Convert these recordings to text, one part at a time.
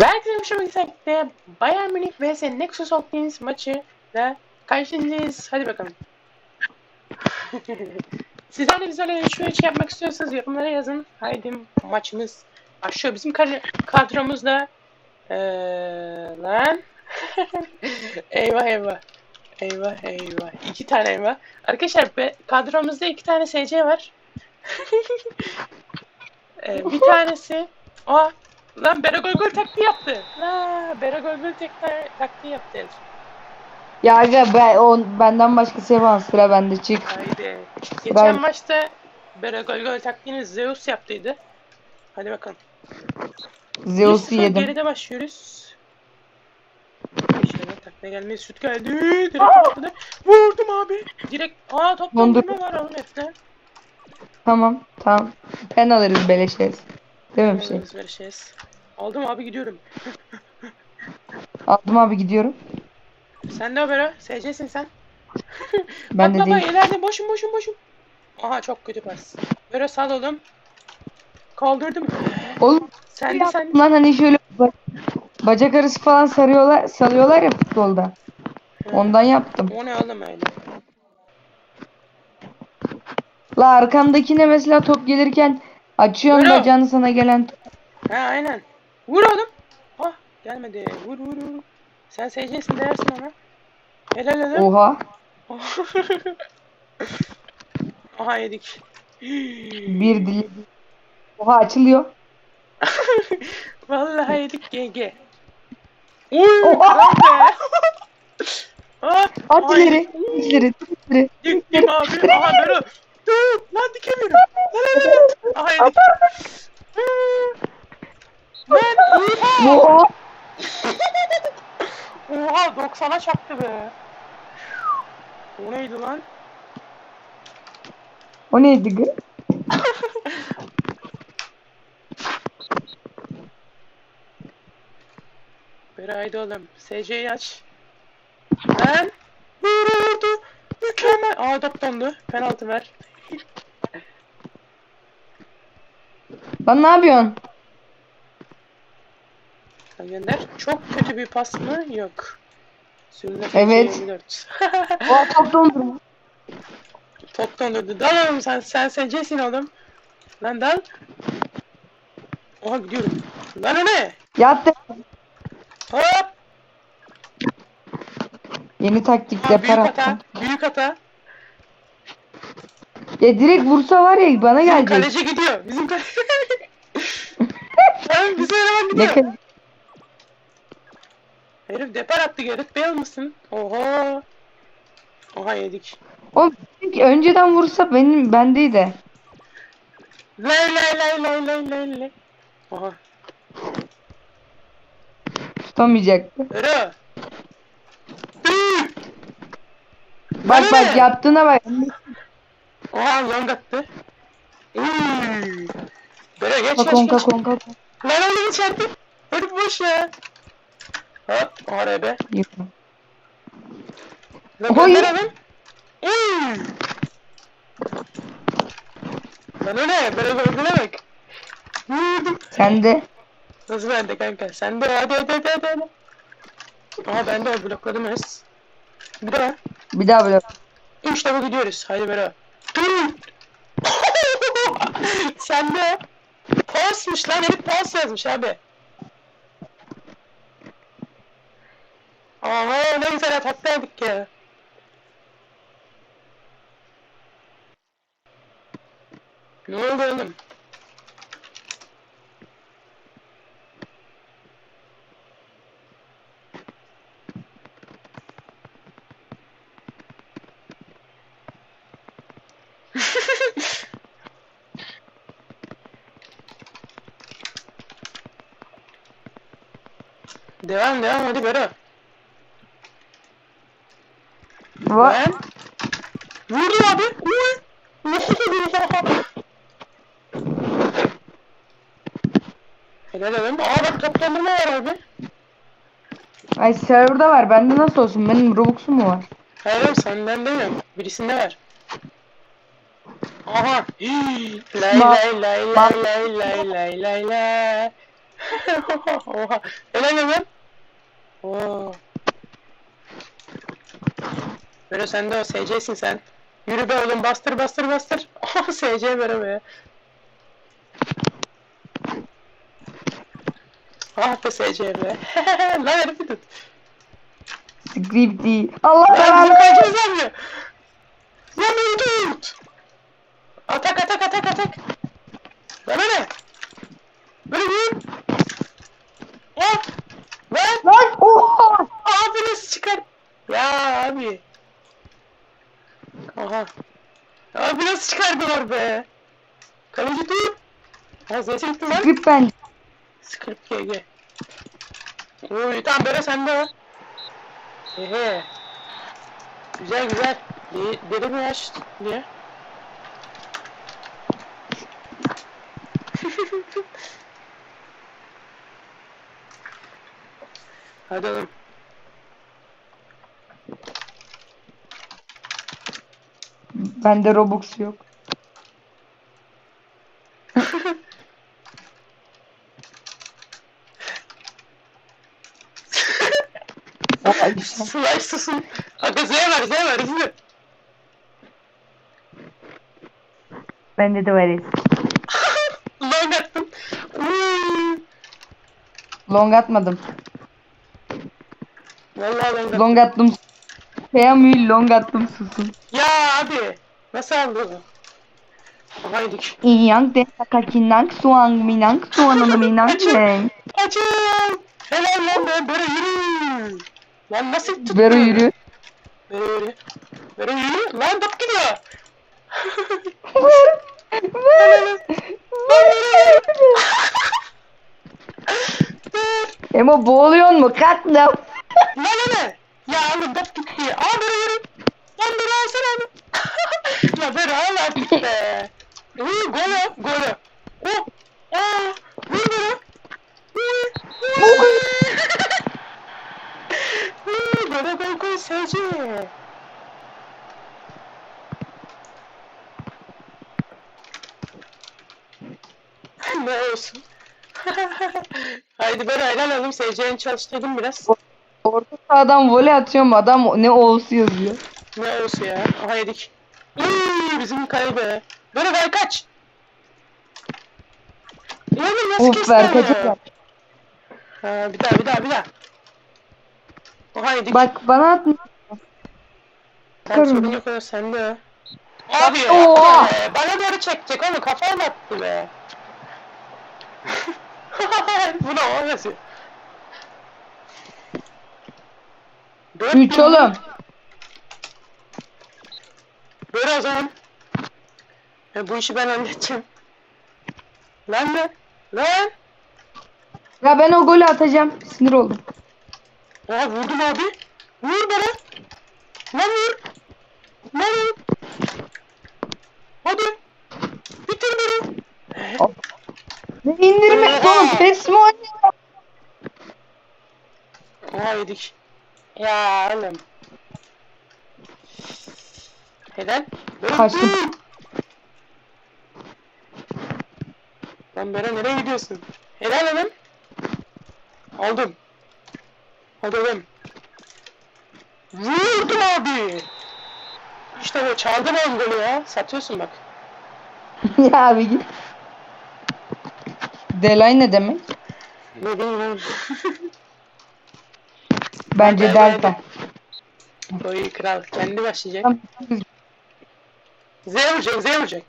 Belki de şu birlikte Bayern Münih vs Nexus Hopkins maçı da karşınızdayız. Hadi bakalım. Sizler de bizlerle şu iş yapmak istiyorsanız yorumlara yazın. Haydi maçımız başlıyor. Bizim kar- kadromuzda ee, lan eyvah eyvah. Eyvah eyvah. İki tane eyvah. Arkadaşlar be, kadromuzda iki tane SC var. Ee, bir tanesi o lan Beragol gol taktiği yaptı. La Beragol gol tek- taktiği yaptı. herif. Ya aga ben, o, benden başkası yapamaz. Sıra bende çık. Haydi. Geçen Ben- maçta Beragol gol taktiğini Zeus yaptıydı. Hadi bakalım. Zeus'u 1-0 yedim. Geride başlıyoruz. İnşallah takla gelmeyi süt geldi. Direkt atladı. Vurdum abi. Direkt aa top Dondur. dondurma var oğlum hepte. Tamam tamam. Ben alırız beleşeriz. Değil mi bir şey? Vereceğiz. Aldım abi gidiyorum. Aldım abi gidiyorum. Sen de haberi. SC'sin sen. Ben Bak de baba değil. ileride boşum boşum boşum. Aha çok kötü pas. Böyle sal oğlum. Kaldırdım. Oğlum Sen de sen lan hani şöyle ba- bacak arası falan sarıyorlar, salıyorlar ya futbolda. Ondan yaptım. O ne oğlum öyle? La arkamdakine mesela top gelirken açıyorsun Buyurun. bacağını sana gelen. Ha aynen. Vur oğlum. Ah gelmedi. Vur vur vur. Sen SC'sin dersin ona. Helal helal. Oha. Aha yedik. Bir dil. Oha açılıyor. Vallahi yedik GG. Uy Oha. kral be. Ah, At ay, ileri. ileri. ileri. Diktim abi. Aha böyle. Dur lan dikemiyorum. Lan lan lan. Aha yedik. Lan oha. Oha. Oha 90'a çaktı be. O neydi lan? O neydi gı? Bir haydi oğlum. SC'yi aç. Lan. Vuruldu. Mükemmel. Aa top dondu. Penaltı ver. Lan ne yapıyorsun? Sen gönder. Çok kötü bir pas mı? Yok. Sürüne Evet. 24. Oha top dondurma. Top döndürdü. Dal oğlum sen. Sen SC'sin oğlum. Lan dal. Oha gidiyorum. Lan o ne? Yattı. Hop. Yeni taktik Ha, büyük hata. attım. Büyük hata. Ya direkt vursa var ya bana Bizim gelecek. kaleci gidiyor. Bizim kaleci. Lan bizim eleman Ne gidiyor. Herif depar attı Gareth Bale mısın? Oha. Oha yedik. Oğlum çünkü önceden vursa benim bendeydi. Lay lay lay lay lay lay lay. Oha. Tutamayacaktı. Ero. Bak bak yaptığına bak. Oha long attı. Uy. Böyle geç geç konka geç. konka. Lan oğlum içeride. Herif boş ya. Hop. Oraya be. Yürü. Lan Oy. gönder hemen. Uy. Lan o ne? Böyle öldüre bak. Vurdum. Sen de. Nasıl bende kanka? Sen de hadi hadi hadi hadi. hadi. Aa ben de blokladım es. Bir daha. Bir daha böyle. Üç defa gidiyoruz. Haydi beraber. Dur. Sen de. Pasmış lan herif pas yazmış abi. Aha ne güzel ataklaydık ya. Ne oldu oğlum? Devam devam hadi Bero. Va Ben. Vurdu abi. Uy. Helal oğlum. Aa bak top dondurma var abi. Ay serverda var. Bende nasıl olsun? Benim Robux'um mu var? Hayır senden demiyorum. Birisinde var. Aha. Hii. Lay lay lay lay lay lay lay lay lay. Oha. Helal hemen. Oo. Böyle sen de o SC'sin sen. Yürü be oğlum bastır bastır bastır. Oh SC böyle be. Ah be SC be. Lan herifi tut. Scripty. Allah Lan belanı. bunu kaçırız abi. Lan beni tut. Atak atak atak atak. Bana ne? Böyle vur. Hop. Lan. Lan oha. Abi nasıl çıkar? Ya abi. Aha. Abi nasıl çıkardılar be? Kaleci dur. Ha zeytin gitti lan. Script ben. Script GG. Uy tamam böyle sende o. Ehe. Güzel güzel. De deli mi yaş diye. Hadi oğlum. Bende Robux yok. Güzel. Slash susun. Hadi Z ver Z ver hızlı. Bende de var. Long attım. Long atmadım. Vallahi long attım. Long attım. Peyamül long attım susun. Ya abi. Nasıl aldın? Haydik. İyang de sakakinak suang minang suanını minang çeng. Açın. Helal lan be. Böyle yürü. Lan nasıl tuttun? Vero yürü. Böyle yürü. Böyle yürü. Lan top gidiyor. Ver. Ver. Emo boğuluyor mu? Katla. Lan ne? Ya oğlum top gitti. Aa böyle yürü. Lan böyle alsana onu. Lan böyle al artık be. Uy gol o. Gol o. Oh. Aa. Vur. Uy. Böyle gol gol sevci. ne olsun. Haydi ben helal alayım seveceğini çalıştırdım biraz. Sahadan voley atıyorum adam ne olsu yazıyor. Ne olsun ya. Aha yedik. Uy, bizim kale be. Böyle ver kaç. Oğlum nasıl Uf kesti ver onu? Ha, bir daha bir daha bir daha. Aha yedik. Bak bana atma. Tamam sorun yok o sende. Abi ya. Oha! be, Bana doğru çekecek onu kafama attı be. Bu ne o nasıl? Dört 3 mü? oğlum. O zaman. E, bu işi ben halledeceğim. Lan ne? Lan! Ya ben o golü atacağım. Sinir oldum. Aa vurdum abi. Vur bana. Lan vur. Lan vur. Hadi. Bitir beni. Ne indirme oğlum pes mi oynuyor? Aa yedik. Ya oğlum. Neden? Böyle Kaçtım. Lan Bera nereye gidiyorsun? Helal oğlum. Aldım. Oğlum. Vurdum abi. İşte bu çaldın oğlum golü ya. Satıyorsun bak. ya abi git. Delay ne demek? Ne bileyim. Bence delta. Oy kral kendi başlayacak. Z vuracak Z vuracak.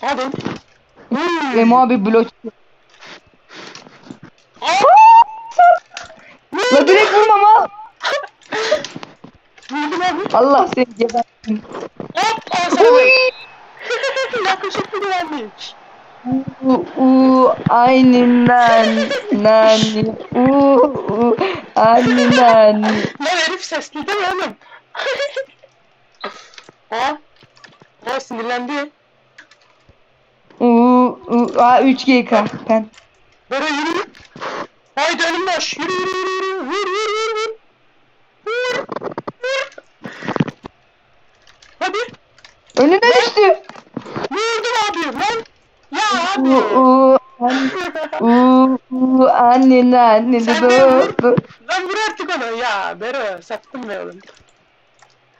Hadi. Hmm. Emo abi blok. La direkt. Vurdum abi. Allah seni gebertin. Hop al sana. Yakışıklı güvenmiş. U, u, ayninden nani. U, u, ayni nani. Lan herif sesli değil mi oğlum? Aa. Aa sinirlendi. U, u, a 3 GK. Ben. Böyle yürü. Haydi önüm boş. Yürü yürü yürü yürü. Vur vur vur vur. Vur. Vur. Hadi. Önüne düştü. Vurdum abi lan. Ya U, abi. u, ayni- u, Bu annen anneni Sen de vur. doğdu. Lan vur artık onu. Ya Bero sattım be oğlum.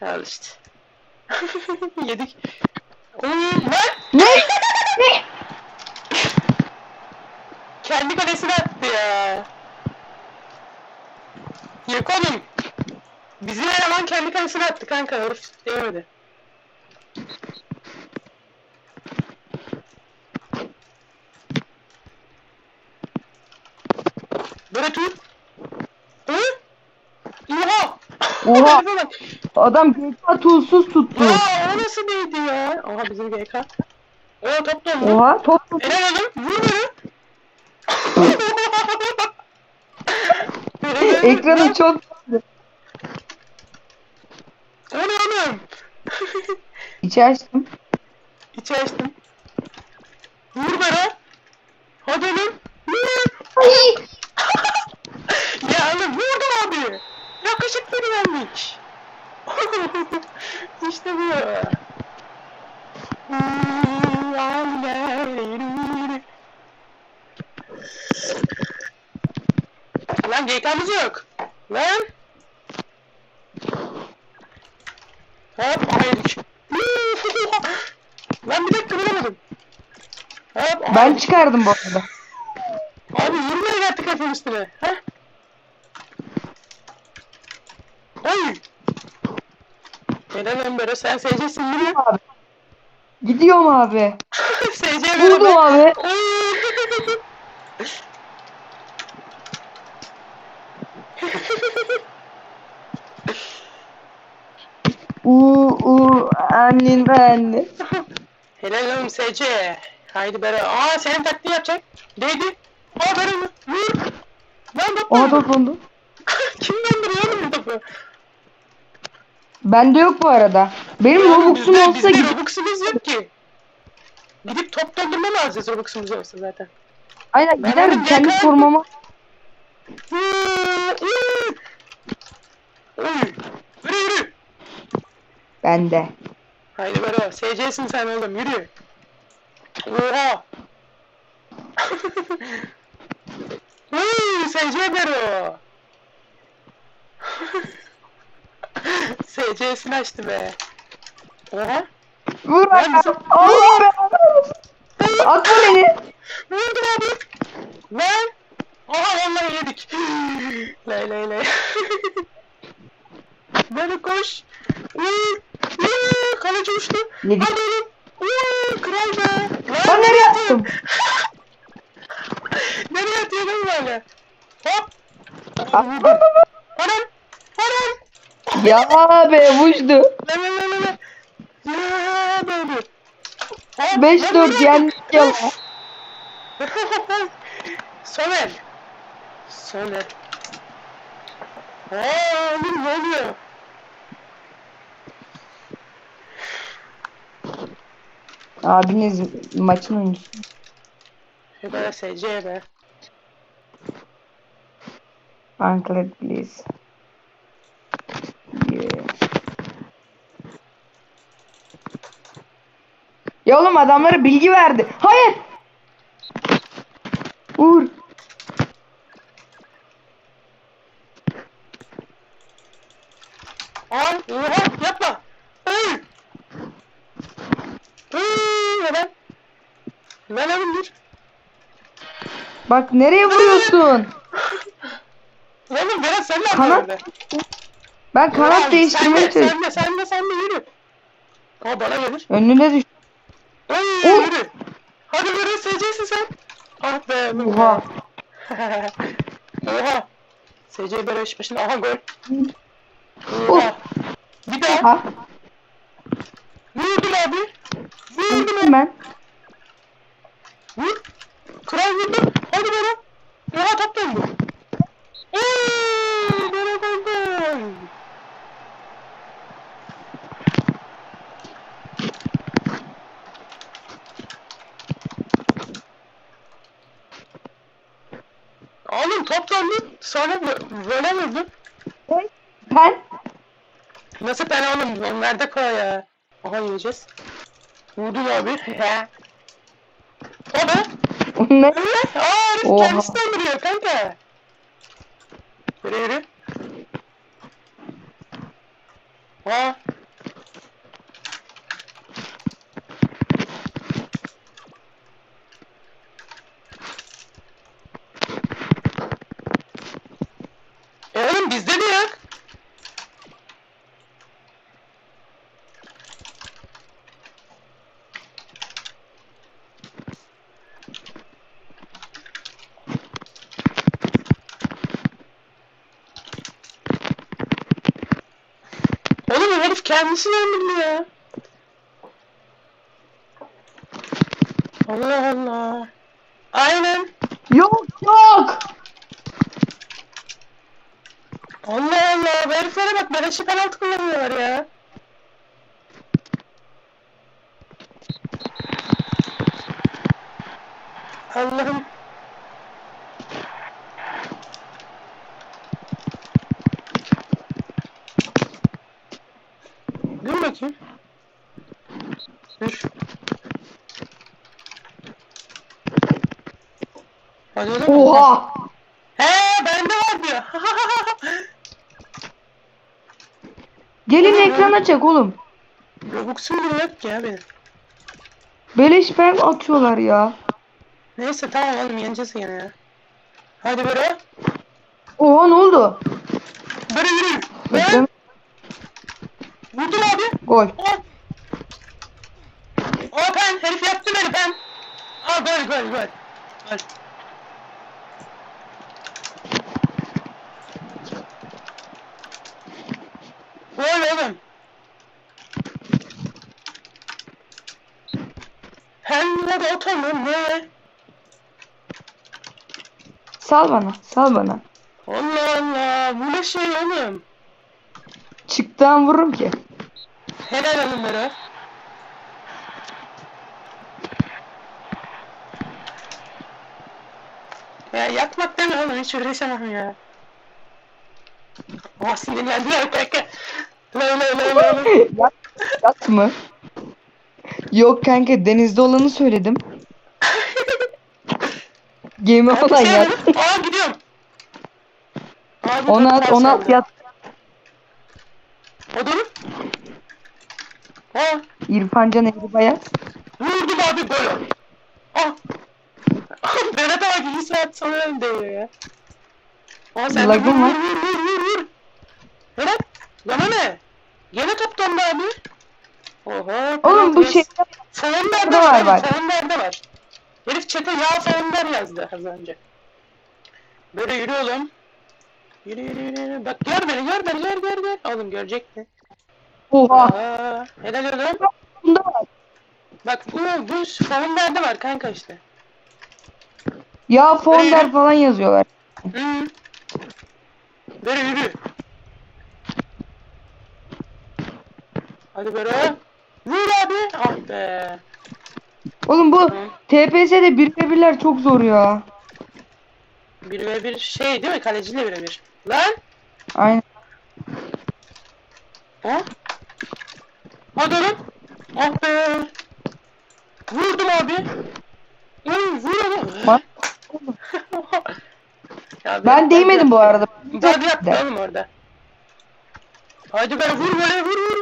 Al işte. Yedik. Oy lan! Ne? Ne? Kendi kalesine attı ya. Yok oğlum. Bizim eleman kendi kalesine attı kanka. Herif değmedi. Böyle tut. Hı? Oha! Oha. Adam GTA toolsuz tuttu. Aa, o nasıl değdi ya? Aha bizim GK. O top döndü. Oha top Helal oğlum. Vur beni. Ekranım çok ne oğlum? İçi açtım. İçi açtım. Vur bana. Hadi oğlum. Vur. Ay! ya oğlum vurdum abi. Yakışıklı vermiş. işte bu. Lan GK'mız yok. Lan. Hop yedik. Lan bir dakika vuramadım. Hop Ben çıkardım bu arada. Abi vurmaya geldik kafam üstüne. Ha? Oy. Neden böyle sen SC'sin değil mi? Abi. Gidiyorum abi. SC Vurdum be. abi. Uuu uuu annen anne. Helal oğlum SC. Haydi bera. Aa senin taktiği yapacak. Değdi. Aa bera vur. Lan top Oha döndü. top oldu. Kim döndürüyor oğlum bu topu? Bende yok bu arada. Benim Robux'um bizde- olsa bizde gidip Robux'umuz yok ki. Gidip top döndürme mi alacağız Robux'umuz olsa zaten? aynen Ben giderim kendi formama. Yürü yürü! Bende. Haydi Bero, SC'sin sen oğlum, yürü! Oha! Oy! SC Bero! SC'sini açtı be! Oha! Vur Ben Allah be. Atma beni. Vurdum abi! Lan! Aha vallahi yedik! lay lay lay! Böyle koş! Uy! Uy! Kaleci uçtu! Yedik. Hadi oğlum! Uy! Kral be! Lan Ben nereye attım? nereye atıyordun böyle? Hop! Anam! Anam! Ya be vurdu. La la la la la! Ya böyle! Hop! 5-4 lan nereye yendik ya. Soner. Soner. Aa, oğlum ne oluyor? Abiniz maçın oyuncusu. Be SC be. Anklet please. Yeah. Ya oğlum adamlara bilgi verdi. Hayır. Aa, oha yapma. Ay. Ay, neden? Lan oğlum dur. Bak nereye vuruyorsun? Oğlum Berat sen ne yapıyorsun? Ben kanat Ulan, değiştirmeye sen de, çalışıyorum. sen de, sen de, sen de yürü. Aa bana gelir. Önüne düş. Ay Oh. yürü. Hadi Berat SC'sin sen. Ah be. Oha. Oha. SC Berat iş başında. Aha gol. Oh. Oha. Bir daha. Ha, Vurdum abi. Vurdum abi. hemen. Vur. Kral vurdu. Hadi bana. Oha top döndü. Eee, bana gol gol. Oğlum top döndü. Sonra böyle vurdu. Ben. Nasıl ben oğlum? Onlarda koy ya. Aha yiyeceğiz. Vurdum abi. He. O be. ne? Aa herif Oha. kendisi öldürüyor kanka. Yürü yürü. Aa. E oğlum bizde de yok. Herif kendisini öldürdü ya. Allah Allah. Aynen. Yok yok. Allah Allah. Bu heriflere bak beleşi penaltı kullanıyorlar ya. Allah'ım. Dur bakayım. Dur. Hadi oğlum. Oha. He bende var diyor. Gelin ekrana çek oğlum. Robux'um bile yok ki ya benim. Beleş ben atıyorlar ya. Neyse tamam oğlum yeneceğiz yine ya. Hadi böyle. Oha ne oldu? Böyle yürü. Ben vurdum abi. Gol. Hop. Aa ben herif yaptı beni ben. Aa gol gol gol. Gol. Gol oğlum. Hem de de otomum ne? Sal bana. Sal bana. Allah Allah bu ne şey oğlum. Çıktığı vururum ki. Helal hanımlara. Ya yakmak deme oğlum hiç uğraşamam ya. Ah sinirlendiler kanka. Lay lay lay lay. Yat, yat mı? Yok kanka denizde olanı söyledim. Gemi olan şey yat. Aa gidiyorum. Onu tane at, onu at yat. O da mı? Aa İrfan Can yat. vurdum abi gol. Ah. Berat abi bir saat sonra değiyor ya. Aa sen de vur vur vur. Berat bana ne? Gene toptan da abi. Oha. Oğlum bu şey Burada var, var, var, var. Herif çete yağ savunlar yazdı az önce. Böyle yürü oğlum. Yürü yürü yürü. Bak gör beni gör beni gör gör gör. Oğlum görecekti. Oha. Aa, helal oğlum. Bunda var. Bak bu bu savunlarda var kanka işte. Ya fonder falan yazıyorlar. Hı. Böyle yürü. Hadi böyle. Vur abi. Ah be. Oğlum bu. TPS'de 1 ve 1'ler çok zor ya. Bir ve bir şey değil mi? Kaleciyle bir ve bir. Lan. Aynen. Ha? Hadi oğlum. Ah be. Vurdum abi. Oy vur oğlum. Bak. Ya Ben değmedim bu arada. Bug yaptı oğlum orada. Hadi be vur böyle vur vur.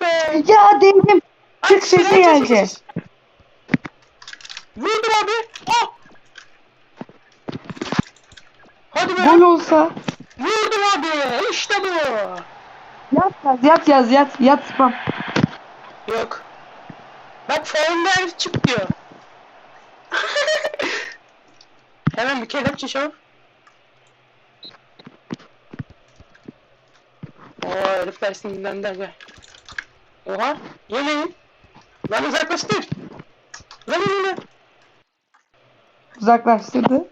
Ah be. Ya değdim. Ay, Çık sesi gelecek. aç. Vurdum abi. Ah. Hadi be. Gol olsa. Vurdum abi. İşte bu. Yat yaz yat yaz yat yat spam. Yok. Bak founder çık diyor. Hemen bir kelepçe şov. Oo herifler sinirlendi aga. Oha yemeyin. Lan uzaklaştır. Lan lan lan. Uzaklaştırdı.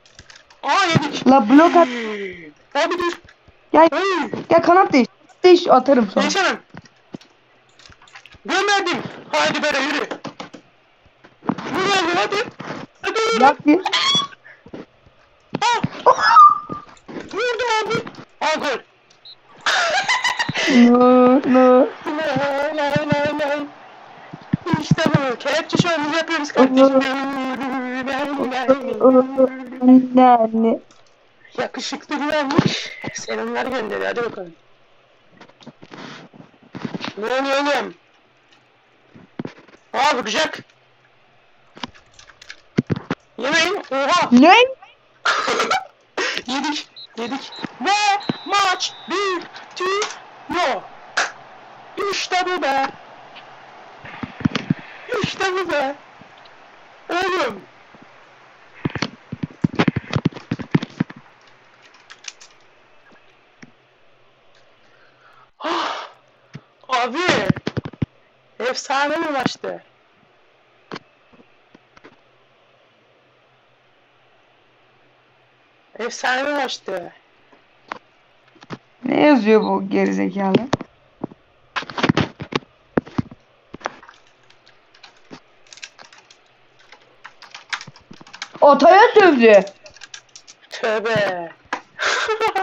Aa yedik. La blok at. Abi dur. Gel Hey. gel kanat değiş. Değiş atarım sonra. Değişemem. Gönderdim. Haydi böyle yürü. Vur abi hadi. Hadi yürü. Yat bir. Ah! Vurdum abi. Aa gol. No no. La la la la. İşte bu. Kelepçe şovumuzu yapıyoruz kardeşim. Anne anne. Yakışıklı güvenlik. Selamlar gönderiyor. Hadi bakalım. Ne oluyor oğlum? Aa vuracak. Yemeyin. Oha. Ne? yedik. Yedik. Ve maç bitiyor. İşte bu be. İşte bu be. Oğlum. Ah, Abi. Efsane bir maçtı. Efsane bir maçtı. Ne yazıyor bu gerizekalı? Otaya sövdü. Tövbe.